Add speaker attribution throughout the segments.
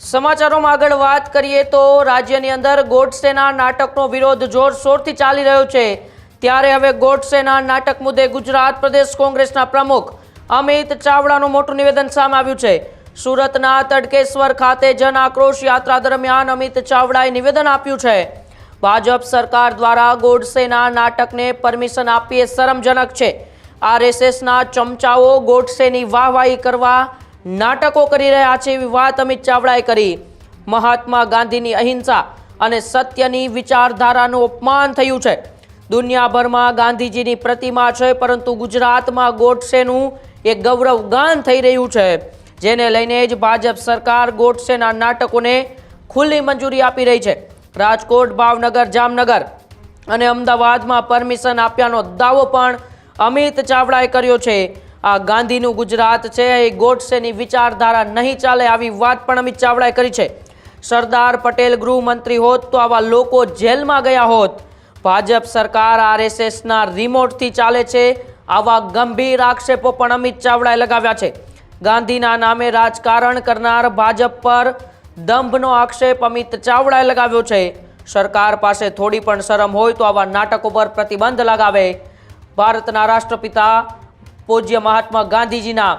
Speaker 1: સમાચારોમાં આગળ વાત કરીએ તો રાજ્યની અંદર ગોડસેના નાટકનો વિરોધ જોરશોરથી ચાલી રહ્યો છે. ત્યારે હવે ગોડસેના નાટક મુદ્દે ગુજરાત પ્રદેશ કોંગ્રેસના પ્રમુખ અમિત ચાવડાનું મોટું નિવેદન સામે આવ્યું છે. સુરતના તડકેશ્વર ખાતે જન આક્રોશ યાત્રા દરમિયાન અમિત ચાવડાએ નિવેદન આપ્યું છે. ભાજપ સરકાર દ્વારા ગોડસેના નાટકને પરમિશન આપવી એ શરમજનક છે. આરએસએસના ચમચાઓ ગોડસેની વાહવાહી કરવા નાટકો કરી રહ્યા છે એવી વાત અમિત ચાવડાએ કરી. મહાત્મા ગાંધીની અહિંસા અને સત્યની વિચારધારાનું અપમાન થયું છે. દુનિયાભરમાં ગાંધીજીની પ્રતિમા છે, પરંતુ ગુજરાતમાં ગોડસેનું એક ગૌરવગાન થઈ રહ્યું છે. જેને લઈને જ ભાજપ સરકાર ગોડસેના નાટકોને ખુલ્લી મંજૂરી આપી રહી છે. રાજકોટ, ભાવનગર, જામનગર અને અમદાવાદમાં પરમિશન આપ્યાનો દાવો પણ અમિત ચાવડાએ કર્યો છે. આ ગાંધીનું ગુજરાત છે, એ ગોડસેની વિચારધારા નહીં ચાલે આવી વાત પણ અમિત ચાવડાએ કરી છે. સરદાર પટેલ ગૃહમંત્રી હોત તો આવા લોકો જેલમાં ગયા હોત. ભાજપ સરકાર આરએસએસના રિમોટથી ચાલે છે, આવા ગંભીર આક્ષેપો પણ અમિત ચાવડાએ લગાવ્યા છે. ગાંધીના નામે રાજકારણ કરનાર ભાજપ પર દંભનો આક્ષેપ અમિત ચાવડાએ લગાવ્યો છે. સરકાર પાસે થોડી પણ શરમ હોય તો આવા નાટકો પર પ્રતિબંધ લગાવે. ભારતના રાષ્ટ્રપિતા પૂજ્ય મહાત્મા ગાંધીજીના.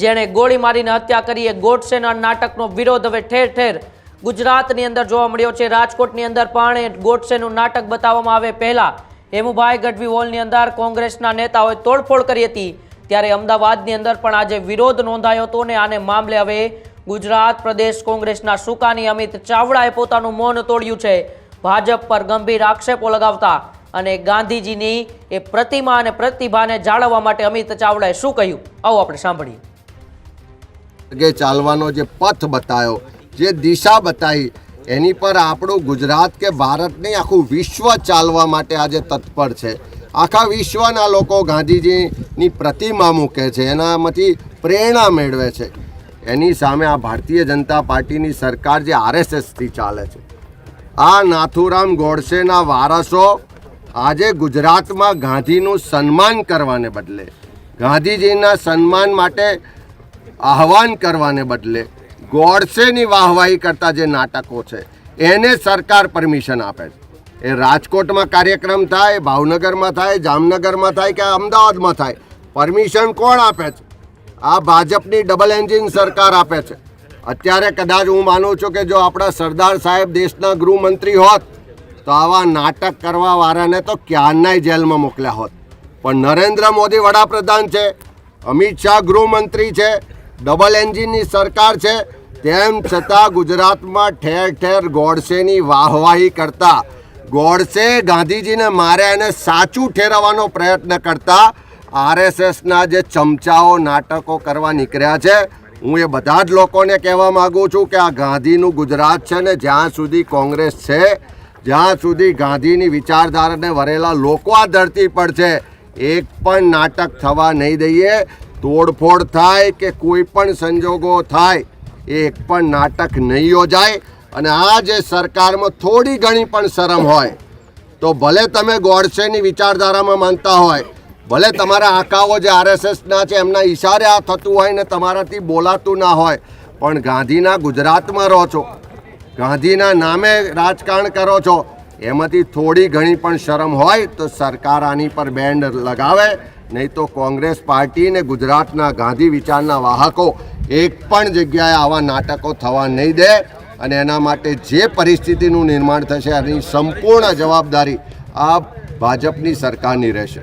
Speaker 1: જેણે ગોળી મારીને હત્યા કરી, એ ગોડસેના નાટકનો વિરોધ હવે ઠેર ઠેર ગુજરાતની અંદર જોવા મળ્યો છે. રાજકોટની અંદર પણ ગોડસેનું નાટક બતાવવામાં આવે પહેલાં. હેમુભાઈ ગઢવી હોલની અંદર કોંગ્રેસના નેતાઓએ તોડફોડ કરી હતી. ત્યારે અમદાવાદની અંદર પણ આજે વિરોધ નોંધાયો હતો ને આને મામલે હવે ગુજરાત પ્રદેશ કોંગ્રેસના સુકાની અમિત ચાવડાએ પોતાનું મૌન તોડ્યું છે. ભાજપ પર ગંભીર આક્ષેપો લગાવતા અને ગાંધીજીની એ પ્રતિમા અને પ્રતિભાને જાળવવા માટે અમિત ચાવડાએ શું કહ્યું? આવો આપણે સાંભળીએ.
Speaker 2: કે ચાલવાનો જે પથ બતાવ્યો જે દિશા બતાવી એની પર આપણું ગુજરાત કે ભારત નહીં આખું વિશ્વ ચાલવા માટે આજે તત્પર છે. આખા વિશ્વના લોકો ગાંધીજીની પ્રતિમા મૂકે છે, એનામાંથી પ્રેરણા મેળવે છે. એની સામે આ ભારતીય જનતા પાર્ટીની સરકાર જે આરએસએસથી ચાલે છે. આ નાથુરામ ગોડસેના વારસો આજે ગુજરાતમાં ગાંધીનું સન્માન કરવાને બદલે, ગાંધીજીના સન્માન માટે આહવાન કરવાને બદલે ગોડસેની વાહવાહી કરતા જે નાટકો છે, એને સરકાર પરમિશન આપે છે. એ રાજકોટમાં કાર્યક્રમ થાય, ભાવનગરમાં થાય, જામનગરમાં થાય કે અમદાવાદમાં થાય, પરમિશન કોણ આપે છે? આ ભાજપની ડબલ એન્જિન સરકાર આપે છે. અત્યારે કદાચ હું માનું છું કે જો આપણા સરદાર સાહેબ દેશના ગૃહમંત્રી હોત તો આવા નાટક કરવા વાળાને તો ક્યારનાય જેલમાં મોકલ્યા હોત. પણ નરેન્દ્ર મોદી વડાપ્રધાન છે, અમિત શાહ ગૃહમંત્રી છે, ડબલ એન્જિનની સરકાર છે, તેમ છતાં ગુજરાતમાં ઠેર ઠેર ગોડસેની વાહવાહી કરતા, ગોડસે ગાંધીજીને માર્યા એને સાચું ઠેરવવાનો પ્રયત્ન કરતા આરએસએસના જે ચમચાઓ નાટકો કરવા નીકળ્યા છે, હું એ બધા જ લોકોને કહેવા માગું છું કે આ ગાંધીનું ગુજરાત છે ને જ્યાં સુધી કોંગ્રેસ છે જ્યાં સુધી ગાંધીની વિચારધારાને વરેલા લોકો આ ધરતી પર છે, એક પણ નાટક થવા નહીં દઈએ. તોડફોડ થાય કે કોઈ પણ સંજોગો થાય, એક પણ નાટક નહીં યોજાય. અને આ જે સરકારમાં થોડી ઘણી પણ શરમ હોય, તો ભલે તમે ગોડસેની વિચારધારામાં માનતા હોય, ભલે તમારા આકાઓ જે આરએસએસના છે, એમના ઈશારે આ થતું હોય ને તમારાથી બોલાતું ના હોય, પણ ગાંધીના ગુજરાતમાં રહો છો. ગાંધીના નામે રાજકારણ કરો છો. એમાંથી થોડી ઘણી પણ શરમ હોય તો સરકાર આની પર બેન્ડ લગાવે, નહીં તો કોંગ્રેસ પાર્ટી ને ગુજરાતના ગાંધી વિચારના વાહકો એક પણ જગ્યાએ આવા નાટકો થવા નહીં દે અને એના માટે જે પરિસ્થિતિનું નિર્માણ થશે એની સંપૂર્ણ જવાબદારી આ ભાજપની સરકારની રહેશે.